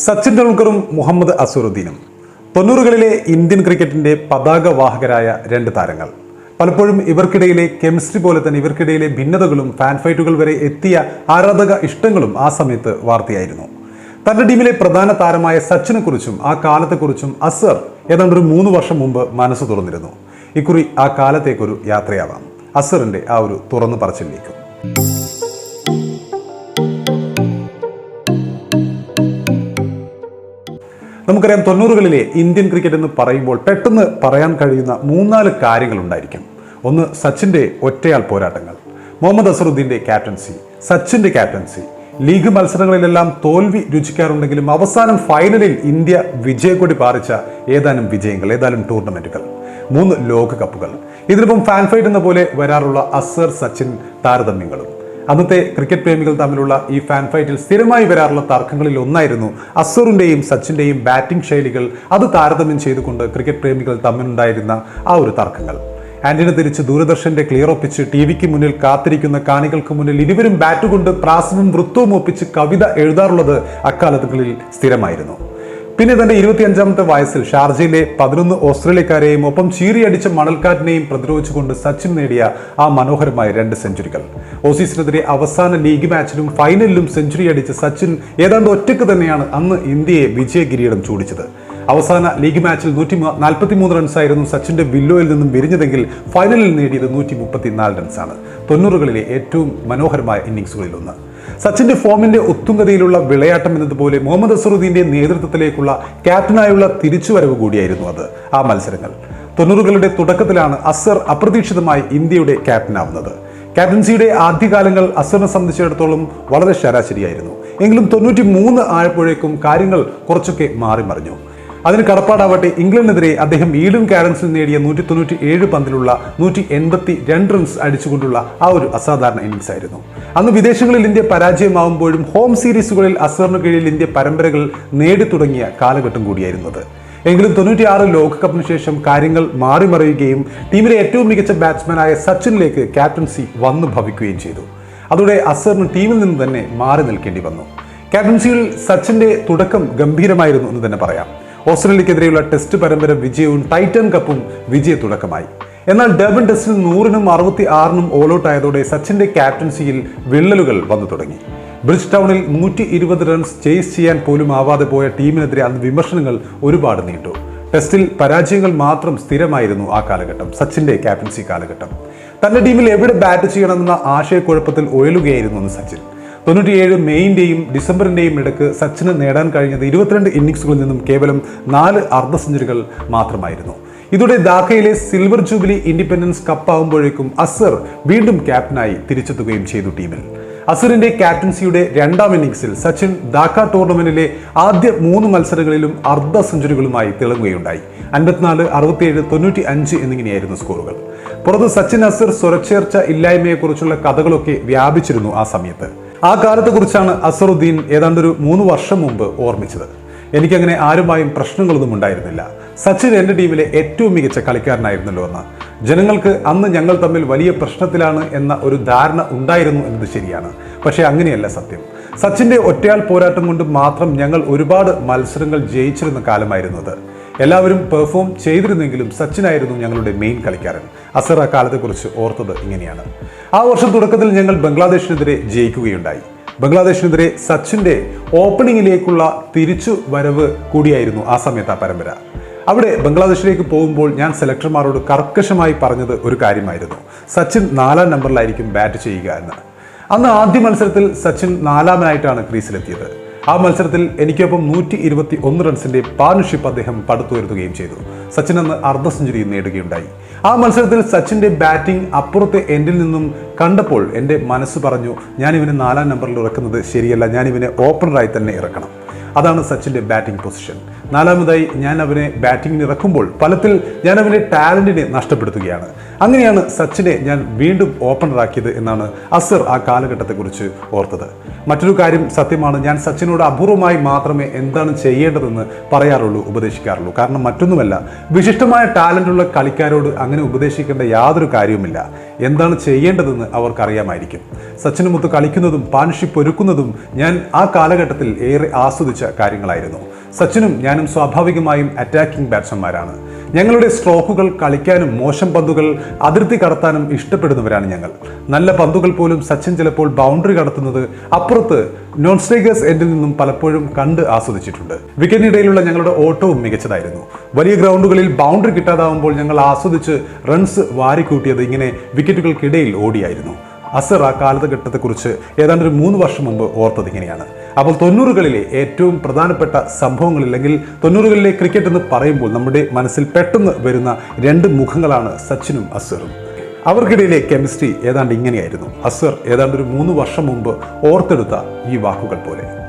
സച്ചിൻ ടെണ്ടുൽക്കറും മുഹമ്മദ് അസുറുദ്ദീനും. തൊണ്ണൂറുകളിലെ ഇന്ത്യൻ ക്രിക്കറ്റിന്റെ പതാകവാഹകരായ രണ്ട് താരങ്ങൾ. പലപ്പോഴും ഇവർക്കിടയിലെ കെമിസ്ട്രി പോലെ തന്നെ ഇവർക്കിടയിലെ ഭിന്നതകളും ഫാൻ ഫൈറ്റുകൾ വരെ എത്തിയ ആരാധക ഇഷ്ടങ്ങളും ആ സമയത്ത് വാർത്തയായിരുന്നു. തന്റെ ടീമിലെ പ്രധാന താരമായ സച്ചിനെ കുറിച്ചും ആ കാലത്തെക്കുറിച്ചും അസർ ഏതാണ്ട് ഒരു മൂന്ന് വർഷം മുമ്പ് മനസ്സ് തുറന്നിരുന്നു. ഇക്കുറി ആ കാലത്തേക്കൊരു യാത്രയാവാം. അസറിന്റെ ആ ഒരു തുറന്നു പറച്ചിലേക്കും നമുക്കറിയാം തൊണ്ണൂറുകളിലെ ഇന്ത്യൻ ക്രിക്കറ്റ് എന്ന് പറയുമ്പോൾ പെട്ടെന്ന് പറയാൻ കഴിയുന്ന മൂന്നാൽ കാര്യങ്ങൾ ഉണ്ടായിരിക്കും ഒന്ന് സച്ചിന്റെ ഒറ്റയാൾ പോരാട്ടങ്ങൾ. മുഹമ്മദ് അസറുദ്ദീന്റെ ക്യാപ്റ്റൻസി സച്ചിന്റെ ക്യാപ്റ്റൻസി. ലീഗ് മത്സരങ്ങളിലെല്ലാം തോൽവി രുചിക്കാറുണ്ടെങ്കിലും അവസാനം ഫൈനലിൽ ഇന്ത്യ വിജയക്കൊടി പാറിച്ച ഏതാനും വിജയങ്ങൾ ഏതാനും ടൂർണമെന്റുകൾ. മൂന്ന് ലോകകപ്പുകൾ. ഇതിനൊപ്പം ഫാൻ ഫൈറ്റ് എന്ന പോലെ വരാറുള്ള അസർ സച്ചിൻ താരതമ്യങ്ങളും. അന്നത്തെ ക്രിക്കറ്റ് പ്രേമികൾ തമ്മിലുള്ള ഈ ഫാൻ ഫൈറ്റിൽ സ്ഥിരമായി വരാറുള്ള തർക്കങ്ങളിൽ ഒന്നായിരുന്നു അസറിന്റെയും സച്ചിന്റെയും ബാറ്റിംഗ് ശൈലികൾ. അത് താരതമ്യം ചെയ്തുകൊണ്ട് ക്രിക്കറ്റ് പ്രേമികൾ തമ്മിലുണ്ടായിരുന്ന ആ ഒരു തർക്കങ്ങൾ. ആന്റിന തിരിച്ച് ദൂരദർശന്റെ ക്ലിയർ ഒപ്പിച്ച് ടി വിക്ക് മുന്നിൽ കാത്തിരിക്കുന്ന കാണികൾക്ക് മുന്നിൽ ഇരുവരും ബാറ്റ് കൊണ്ട് പ്രാസവും വൃത്തവും ഒപ്പിച്ച് കവിത എഴുതാറുള്ളത് അക്കാലത്തുകളിൽ സ്ഥിരമായിരുന്നു. പിന്നെ തന്റെ ഇരുപത്തിയഞ്ചാമത്തെ വയസ്സിൽ ഷാർജയിലെ പതിനൊന്ന് ഓസ്ട്രേലിയക്കാരെയും ഒപ്പം ചീറിയടിച്ച മണൽക്കാറ്റിനെയും പ്രതിരോധിച്ചുകൊണ്ട് സച്ചിൻ നേടിയ ആ മനോഹരമായ രണ്ട് സെഞ്ചുറികൾ. ഓസീസിനെതിരെ അവസാന ലീഗ് മാച്ചിലും ഫൈനലിലും സെഞ്ചുറി അടിച്ച സച്ചിൻ ഏതാണ്ട് ഒറ്റയ്ക്ക് തന്നെയാണ് അന്ന് ഇന്ത്യയെ വിജയ കിരീടം ചൂടിച്ചത്. അവസാന ലീഗ് മാച്ചിൽ നൂറ്റി നാൽപ്പത്തി മൂന്ന് റൺസായിരുന്നു സച്ചിന്റെ വില്ലോയിൽ നിന്നും വിരിഞ്ഞതെങ്കിൽ ഫൈനലിൽ നേടിയത് നൂറ്റി മുപ്പത്തിനാല് റൺസാണ്. തൊണ്ണൂറുകളിലെ ഏറ്റവും മനോഹരമായ ഇന്നിംഗ്സുകളിൽ ഒന്ന് സച്ചിന്റെ ഫോമിന്റെ ഉത്തുംഗതിയിലുള്ള വിളയാട്ടം എന്നതുപോലെ മുഹമ്മദ് അസറുദ്ദീന്റെ നേതൃത്വത്തിലേക്കുള്ള ക്യാപ്റ്റനായുള്ള തിരിച്ചുവരവ് കൂടിയായിരുന്നു അത്. ആ മത്സരങ്ങൾ. തൊണ്ണൂറുകളുടെ തുടക്കത്തിലാണ് അസർ അപ്രതീക്ഷിതമായി ഇന്ത്യയുടെ ക്യാപ്റ്റനാവുന്നത്. ക്യാപ്റ്റൻസിയുടെ ആദ്യകാലങ്ങൾ അസറിനെ സംബന്ധിച്ചിടത്തോളം വളരെ ശരാശരിയായിരുന്നു. എങ്കിലും തൊണ്ണൂറ്റി മൂന്ന് ആയപ്പോഴേക്കും കാര്യങ്ങൾ കുറച്ചൊക്കെ മാറി മറിഞ്ഞു അതിന് കടപ്പാടാവട്ടെ ഇംഗ്ലണ്ടിനെതിരെ അദ്ദേഹം ഈഡൻ കാരൻസിൽ നേടിയ നൂറ്റി തൊണ്ണൂറ്റി ഏഴ് പന്തിലുള്ള നൂറ്റി എൺപത്തി രണ്ട് റൺസ് അടിച്ചുകൊണ്ടുള്ള ആ ഒരു അസാധാരണ ഇന്നിംഗ്സ് ആയിരുന്നു. അന്ന് വിദേശങ്ങളിൽ ഇന്ത്യ പരാജയമാവുമ്പോഴും ഹോം സീരീസുകളിൽ അസറിന് കീഴിൽ ഇന്ത്യ പരമ്പരകൾ നേടിത്തുടങ്ങിയ കാലഘട്ടം കൂടിയായിരുന്നത്. എങ്കിലും തൊണ്ണൂറ്റിയാറ് ലോകകപ്പിന് ശേഷം കാര്യങ്ങൾ മാറിമറിയുകയും ടീമിലെ ഏറ്റവും മികച്ച ബാറ്റ്സ്മാനായ സച്ചിനിലേക്ക് ക്യാപ്റ്റൻസി വന്നു ഭവിക്കുകയും ചെയ്തു. അതോടെ അസറിന് ടീമിൽ നിന്ന് തന്നെ മാറി നിൽക്കേണ്ടി വന്നു. ക്യാപ്റ്റൻസിയിൽ സച്ചിന്റെ തുടക്കം ഗംഭീരമായിരുന്നു എന്ന് തന്നെ പറയാം. ഓസ്ട്രേലിയക്കെതിരെയുള്ള ടെസ്റ്റ് പരമ്പര വിജയവും ടൈറ്റൻ കപ്പും വിജയ തുടക്കമായി. എന്നാൽ ഡബിൾ ടെസ്റ്റിൽ നൂറിനും അറുപത്തി ആറിനും ഓൾ ഔട്ട് ആയതോടെ സച്ചിന്റെ ക്യാപ്റ്റൻസിയിൽ വിള്ളലുകൾ വന്നു തുടങ്ങി. ബ്രിഡ്ജ് ടൗണിൽ നൂറ്റി ഇരുപത് റൺസ് ചേസ് ചെയ്യാൻ പോലും ആവാതെ പോയ ടീമിനെതിരെ അന്ന് വിമർശനങ്ങൾ ഒരുപാട് നീണ്ടു. ടെസ്റ്റിൽ പരാജയങ്ങൾ മാത്രം സ്ഥിരമായിരുന്നു ആ കാലഘട്ടം സച്ചിന്റെ ക്യാപ്റ്റൻസി കാലഘട്ടം. തന്റെ ടീമിൽ എവിടെ ബാറ്റ് ചെയ്യണമെന്ന ആശയക്കുഴപ്പത്തിൽ ഒഴലുകയായിരുന്നു സച്ചിൻ. തൊണ്ണൂറ്റിയേഴ് മെയിന്റെയും ഡിസംബറിന്റെയും ഇടയ്ക്ക് സച്ചിന് നേടാൻ കഴിഞ്ഞത് ഇരുപത്തിരണ്ട് ഇന്നിങ്സുകളിൽ നിന്നും കേവലം നാല് അർദ്ധ സെഞ്ചുറികൾ മാത്രമായിരുന്നു. ഇതോടെ ധാക്കയിലെ സിൽവർ ജൂബിലി ഇൻഡിപെൻഡൻസ് കപ്പാവുമ്പോഴേക്കും അസർ വീണ്ടും ക്യാപ്റ്റനായി തിരിച്ചെത്തുകയും ചെയ്തു ടീമിൽ. അസറിന്റെ ക്യാപ്റ്റൻസിയുടെ രണ്ടാം ഇന്നിംഗ്സിൽ സച്ചിൻ ധാക്ക ടൂർണമെന്റിലെ ആദ്യ മൂന്ന് മത്സരങ്ങളിലും അർദ്ധ സെഞ്ചുറികളുമായി തിളങ്ങുകയുണ്ടായി. അൻപത്തിനാല് അറുപത്തിയേഴ് തൊണ്ണൂറ്റി അഞ്ച് എന്നിങ്ങനെയായിരുന്നു സ്കോറുകൾ. പുറത്ത് സച്ചിൻ അസർ സ്വരച്ചേർച്ച ഇല്ലായ്മയെക്കുറിച്ചുള്ള കഥകളൊക്കെ വ്യാപിച്ചിരുന്നു ആ സമയത്ത്. ആ കാലത്തെക്കുറിച്ചാണ് അസറുദ്ദീൻ ഏതാണ്ടൊരു മൂന്ന് വർഷം മുമ്പ് ഓർമ്മിച്ചത്. എനിക്കങ്ങനെ ആരുമായും പ്രശ്നങ്ങളൊന്നും ഉണ്ടായിരുന്നില്ല. സച്ചിൻ എന്റെ ടീമിലെ ഏറ്റവും മികച്ച കളിക്കാരനായിരുന്നല്ലോ എന്ന്. ജനങ്ങൾക്ക് അന്ന് ഞങ്ങൾ തമ്മിൽ വലിയ പ്രശ്നത്തിലാണ് എന്ന ഒരു ധാരണ ഉണ്ടായിരുന്നു എന്നത് ശരിയാണ്. പക്ഷേ അങ്ങനെയല്ല സത്യം. സച്ചിന്റെ ഒറ്റയാൾ പോരാട്ടം കൊണ്ട് മാത്രം ഞങ്ങൾ ഒരുപാട് മത്സരങ്ങൾ ജയിച്ചിരുന്ന കാലമായിരുന്നു അത്. എല്ലാവരും പെർഫോം ചെയ്തിരുന്നെങ്കിലും സച്ചിനായിരുന്നു ഞങ്ങളുടെ മെയിൻ കളിക്കാരൻ. അസർ ആ കാലത്തെക്കുറിച്ച് ഓർത്തത് ഇങ്ങനെയാണ്. ആ വർഷം തുടക്കത്തിൽ ഞങ്ങൾ ബംഗ്ലാദേശിനെതിരെ ജയിക്കുകയുണ്ടായി. ബംഗ്ലാദേശിനെതിരെ സച്ചിന്റെ ഓപ്പണിങ്ങിലേക്കുള്ള തിരിച്ചു വരവ് കൂടിയായിരുന്നു ആ സമയത്ത് ആ പരമ്പര. അവിടെ ബംഗ്ലാദേശിലേക്ക് പോകുമ്പോൾ ഞാൻ സെലക്ടർമാരോട് കർക്കശമായി പറഞ്ഞത് ഒരു കാര്യമായിരുന്നു. സച്ചിൻ നാലാം നമ്പറിലായിരിക്കും ബാറ്റ് ചെയ്യുക എന്ന്. അന്ന് ആദ്യ മത്സരത്തിൽ സച്ചിൻ നാലാമനായിട്ടാണ് ക്രീസിലെത്തിയത്. ആ മത്സരത്തിൽ എനിക്കൊപ്പം നൂറ്റി ഇരുപത്തി ഒന്ന് റൺസിന്റെ പാർട്ണർഷിപ്പ് അദ്ദേഹം പടുത്തുയർത്തുകയും ചെയ്തു. സച്ചിൻ അന്ന് അർദ്ധ സെഞ്ചുറി നേടുകയുണ്ടായി. ആ മത്സരത്തിൽ സച്ചിന്റെ ബാറ്റിംഗ് അപ്പുറത്തെ എൻഡിൽ നിന്നും കണ്ടപ്പോൾ എന്റെ മനസ്സ് പറഞ്ഞു ഞാൻ ഇവനെ നാലാം നമ്പറിൽ ഇറക്കുന്നത് ശരിയല്ല ഞാൻ ഇവനെ ഓപ്പണറായി തന്നെ ഇറക്കണം. അതാണ് സച്ചിന്റെ ബാറ്റിംഗ് പൊസിഷൻ. നാലാമതായി ഞാൻ അവനെ ബാറ്റിംഗിന് ഇറക്കുമ്പോൾ ഫലത്തിൽ ഞാൻ അവന്റെ ടാലന്റിനെ നഷ്ടപ്പെടുത്തുകയാണ്. അങ്ങനെയാണ് സച്ചിനെ ഞാൻ വീണ്ടും ഓപ്പണറാക്കിയത് എന്നാണ് അസർ ആ കാലഘട്ടത്തെക്കുറിച്ച് ഓർത്തത്. മറ്റൊരു കാര്യം സത്യമാണ് ഞാൻ സച്ചിനോട് അപൂർവമായി മാത്രമേ എന്താണ് ചെയ്യേണ്ടതെന്ന് പറയാറുള്ളൂ ഉപദേശിക്കാറുള്ളൂ. കാരണം മറ്റൊന്നുമല്ല വിശിഷ്ടമായ ടാലന്റുള്ള കളിക്കാരോട് അങ്ങനെ ഉപദേശിക്കേണ്ട യാതൊരു കാര്യവുമില്ല. എന്താണ് ചെയ്യേണ്ടതെന്ന് അവർക്കറിയാമായിരിക്കും. സച്ചിനുമൊത്ത് കളിക്കുന്നതും പാൻഷിപ്പ് ഒരുക്കുന്നതും ഞാൻ ആ കാലഘട്ടത്തിൽ ഏറെ ആസ്വദിച്ച ആസ്വദിച്ച കാര്യങ്ങളായിരുന്നു. സച്ചിനും ഞാനും സ്വാഭാവികമായും അറ്റാക്കിംഗ് ബാറ്റ്സ്മാൻമാരാണ് ഞങ്ങളുടെ സ്ട്രോക്കുകൾ കളിക്കാനും മോശം പന്തുകൾ അതിർത്തി കടത്താനും ഇഷ്ടപ്പെടുന്നവരാണ് ഞങ്ങൾ. നല്ല പന്തുകൾ പോലും സച്ചിൻ ചിലപ്പോൾ ബൗണ്ടറി കടത്തുന്നത് അപ്പുറത്ത് നോൺ സ്ട്രൈക്കേഴ്സ് എൻഡിൽ നിന്നും പലപ്പോഴും കണ്ട് ആസ്വദിച്ചിട്ടുണ്ട്. വിക്കറ്റിനിടയിലുള്ള ഞങ്ങളുടെ ഓട്ടവും മികച്ചതായിരുന്നു. വലിയ ഗ്രൗണ്ടുകളിൽ ബൗണ്ടറി കിട്ടാതാവുമ്പോൾ ഞങ്ങൾ ആസ്വദിച്ച് റൺസ് വാരിക്കൂട്ടിയത് ഇങ്ങനെ വിക്കറ്റുകൾക്കിടയിൽ ഓടിയായിരുന്നു. അസർ ആ കാലഘട്ടത്തെക്കുറിച്ച് ഏതാണ്ട് ഒരു മൂന്ന് വർഷം മുമ്പ് ഓർത്തത് ഇങ്ങനെയാണ് അപ്പോൾ തൊണ്ണൂറുകളിലെ ഏറ്റവും പ്രധാനപ്പെട്ട സംഭവങ്ങൾ അല്ലെങ്കിൽ തൊണ്ണൂറുകളിലെ ക്രിക്കറ്റ് എന്ന് പറയുമ്പോൾ നമ്മുടെ മനസ്സിൽ പെട്ടെന്ന് വരുന്ന രണ്ട് മുഖങ്ങളാണ് സച്ചിനും അസറും. അവർക്കിടയിലെ കെമിസ്ട്രി ഏതാണ്ട് ഇങ്ങനെയായിരുന്നു. അസർ ഏതാണ്ട് ഒരു മൂന്ന് വർഷം മുമ്പ് ഓർത്തെടുത്ത ഈ വാക്കുകൾ പോലെ.